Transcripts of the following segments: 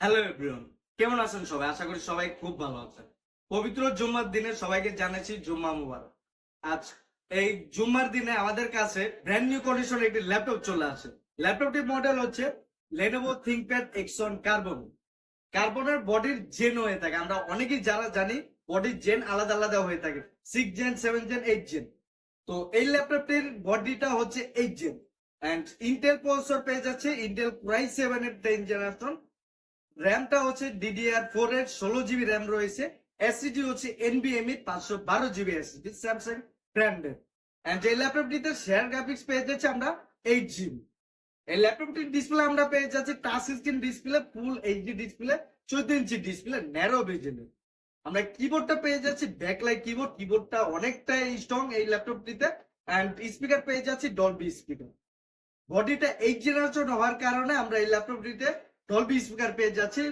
Hello everyone কেমন আছেন সবাই? আশা করি সবাই খুব ভালো আছেন। পবিত্র জুম্মার দিনে সবাইকে জানাচ্ছি জুম্মা মুবারক। আজ এই জুম্মার দিনে আমাদের কাছে ব্র্যান্ড নিউ কন্ডিশন একটি ল্যাপটপ চলে আসে। ল্যাপটপটির মডেল হচ্ছে Lenovo ThinkPad X one carbon কার্বনের বডির জেন হয়ে থাকে। আমরা অনেকেই যারা জানি বডির জেন আলাদা আলাদা হয়ে থাকে। Six gen seven gen eight gen তো এই ল্যাপটপটির বডিটা হচ্ছে eight gen and Intel processor পেয়ে যাচ্ছে ইন্টেল প্রাই সেভেন এর টেন জেনারেশন র্যামটা হচ্ছে ডিডিআর ফোর এর ষোলো জিবি র্যাম রয়েছে। এসিডি হচ্ছে এনবিএমই পাঁচশো বারো জিবি এসিডি স্যামসাং ব্র্যান্ডের অ্যান্ড এই ল্যাপটপটিতে শেয়ার গ্রাফিক্স পেয়ে যাচ্ছে আমরা এইট জিবি এই ল্যাপটপটির ডিসপ্লে আমরা পেয়ে যাচ্ছি touch screen display full HD display চোদ্দ ইঞ্চি ডিসপ্লে ন্যারো ভিজনের আমরা কিবোর্ডটা পেয়ে যাচ্ছি ব্যাকলাইট কিবোর্ড কিবোর্ডটা অনেকটাই স্ট্রং এই ল্যাপটপটিতে অ্যান্ড স্পিকার পেয়ে যাচ্ছি ডলবি স্পিকার বডিটা এইট জেনারেশন হওয়ার কারণে আমরা এই ল্যাপটপটিতে ডলবি স্পিকার পেয়ে যাচ্ছি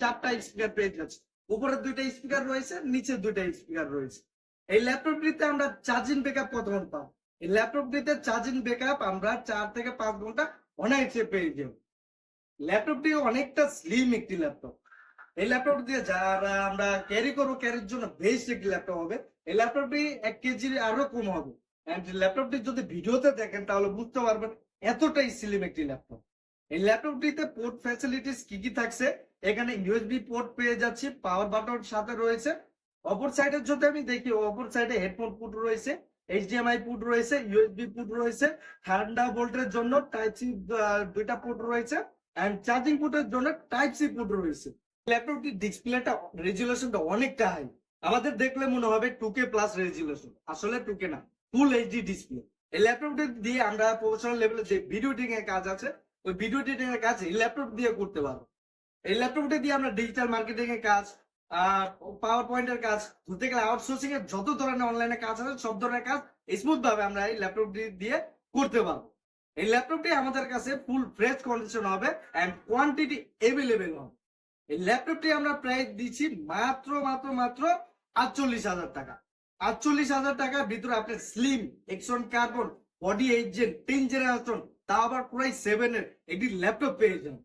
চারটা স্পিকার পেয়ে যাচ্ছি। উপরে দুইটা স্পিকার রয়েছে নিচে দুইটা স্পিকার রয়েছে। এই ল্যাপটপটিতে আমরা চার্জিং ব্যাকআপ কতক্ষণ পাবো? এই ল্যাপটপটিতে চার্জিং ব্যাকআপ আমরা চার থেকে পাঁচ ঘণ্টা অনায়াসে পেয়ে যাব। ল্যাপটপটি অনেকটা স্লিম একটি ল্যাপটপ। এই ল্যাপটপ দিয়ে যারা আমরা ক্যারি করব ক্যারির জন্য বেস্ট একটি ল্যাপটপ হবে। এই ল্যাপটপটি এক কেজির আরও কম হবে। এন্ড ল্যাপটপটি যদি ভিডিওতে দেখেন, তাহলে বুঝতে পারবেন এতটাই স্লিম একটি ল্যাপটপ। এই ল্যাপটপটিতে পোর্ট ফ্যাসিলিটিস কি কি থাকছে? এখানে ইউএসবি পোর্ট পেয়ে যাচ্ছি পাওয়ার বাটন সাথে রয়েছে। অপর সাইডে যদি আমি দেখি অপর সাইডে হেডফোন পুট রয়েছে এইচডিএমআই পুট রয়েছে ইউএসবি পুট রয়েছে, ঠান্ডা ভোল্টের জন্য টাইপ সি দুইটা পুট রয়েছে এন্ড চার্জিং পুটের জন্য টাইপ সি পুট রয়েছে। ল্যাপটপটির ডিসপ্লেটা রেজুলেশনটা অনেকটা হাই আমাদের দেখলে মনে হবে টু কে প্লাস রেজুলেশন আসলে টু কে না ফুল এইচডি ডিসপ্লে এই ল্যাপটপটি দিয়ে আমরা প্রফেশনাল লেভেলে যে ভিডিও এর কাজ আছে ওই ভিডিও এর কাজ এই ল্যাপটপ দিয়ে করতে পারব এই ল্যাপটপটি দিয়ে আমরা ডিজিটাল মার্কেটিং এর কাজ পাওয়ার পয়েন্টের কাজ, ধরতে গেলে আউটসোর্সিং এর যত ধরনের অনলাইনে কাজ আছে, সব ধরনের কাজ স্মুথ ভাবে আমরা এই ল্যাপটপটি দিয়ে করতে পারব। এই ল্যাপটপটি আমাদের কাছে ফুল ফ্রেশ কন্ডিশন হবে এন্ড কোয়ান্টিটি এভেলেবেল হবে। এই ল্যাপটপটি আমরা প্রাইস দিচ্ছি মাত্র মাত্র মাত্র আটচল্লিশ হাজার টাকা। আটচল্লিশ হাজার টাকার ভিতরে আপনি slim exon carbon body eight gen ten generation তা আবার পুরাই সেভেন এর একটি ল্যাপটপ পেয়ে যান।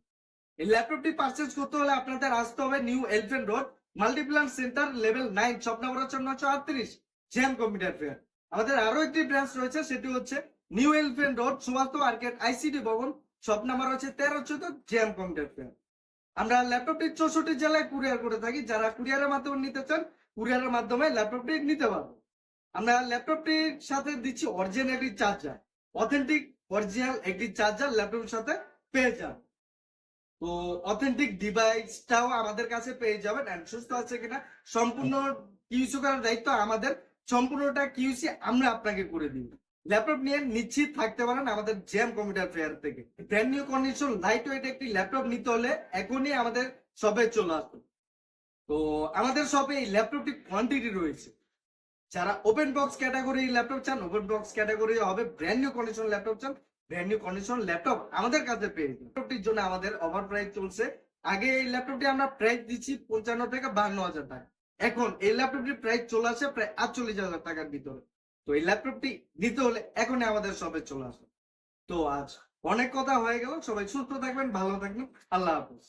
এই ল্যাপটপটি পারচেজ করতে হলে আপনাদের আসতে হবে New Elephant Road Multiplan Center level nine shop number হচ্ছে নয়শো আটত্রিশ জ্যাম কম্পিউটার ফেয়ার আমাদের আরও একটি ব্রাঞ্চ রয়েছে, সেটি হচ্ছে New Elephant Road Subhash Market ICD ভবন, শপ নাম্বার হচ্ছে তেরো চোদ্দ জ্যাম কম্পিউটার ফেয়ার আমরা ল্যাপটপটি চৌষট্টি জেলায় কুরিয়ার করে থাকি, যারা কুরিয়ারের মাধ্যমে নিতে চান কুরিয়ারের মাধ্যমে ল্যাপটপটি নিতে পারব আমরা ল্যাপটপটির সাথে দিচ্ছি অরিজিনাল চার্জার অথেন্টিক অরিজিনাল একটি চার্জার ল্যাপটপের সাথে পেয়ে যান। তো অথেন্টিক ডিভাইসটাও আমাদের কাছে পেয়ে যাবেন। And সুস্থ আছে কিনা, সম্পূর্ণ কিউসি করার দায়িত্ব আমাদের। সম্পূর্ণটা কিউসি আমরা আপনাকে করে দিব। ল্যাপটপ নিয়ে নিশ্চিত থাকতে পারেন আমাদের জ্যাম কম্পিউটার ফেয়ার থেকে। Brand new condition light weight একটি ল্যাপটপ নিতে হলে এখনই আমাদের শপে চলে আসবে তো আমাদের শপে এই ল্যাপটপটি কোয়ান্টিটি রয়েছে। যারা ওপেন বক্স ক্যাটাগরি ল্যাপটপ চান ওপেন বক্স ক্যাটাগরি হবে ব্র্যান্ড নিউ কন্ডিশন ল্যাপটপ চান ব্র্যান্ড নিউ কন্ডিশন ল্যাপটপ আমাদের কাছে পেয়ে ল্যাপটপটির জন্য আমাদের ওভার প্রাইস চলছে। আগে এই ল্যাপটপটি আমরা প্রাইস দিচ্ছি পঞ্চান্ন থেকে বান্ন হাজার টাকা। এখন এই ল্যাপটপটির প্রাইস চলে আসে প্রায় আটচল্লিশ হাজার টাকার ভিতরে। তো এই ল্যাপটপটি নিতে হলে এখনই আমাদের শপে চলে আসে তো আজ অনেক কথা হয়ে গেল। সবাই সুস্থ থাকবেন, ভালো থাকবেন। আল্লাহ হাফিজ।